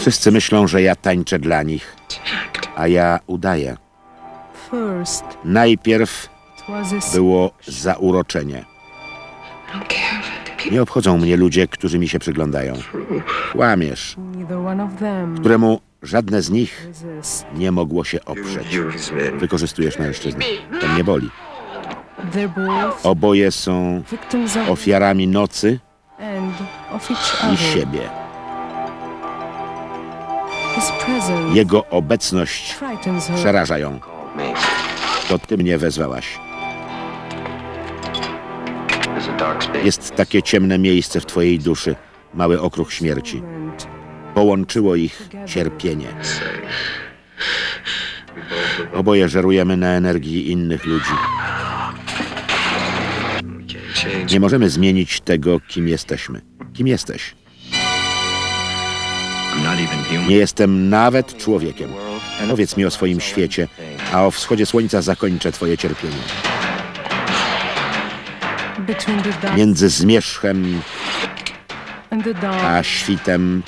Wszyscy myślą, że ja tańczę dla nich, a ja udaję. Najpierw było zauroczenie. Nie obchodzą mnie ludzie, którzy mi się przyglądają. Them któremu żadne z nich nie mogło się oprzeć. Wykorzystujesz mężczyzn. To mnie boli. Oboje są ofiarami nocy i siebie. Jego obecność przeraża ją. To ty mnie wezwałaś. Jest takie ciemne miejsce w twojej duszy, mały okruch śmierci. Połączyło ich cierpienie. Oboje żerujemy na energii innych ludzi. Nie możemy zmienić tego, kim jesteśmy. Kim jesteś? Nie jestem nawet człowiekiem. Powiedz mi o swoim świecie, a o wschodzie słońca zakończę twoje cierpienie. Między zmierzchem a świtem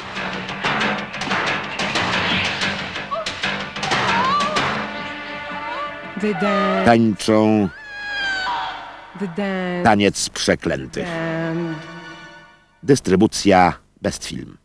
tańczą taniec przeklętych. Dystrybucja Bestfilm.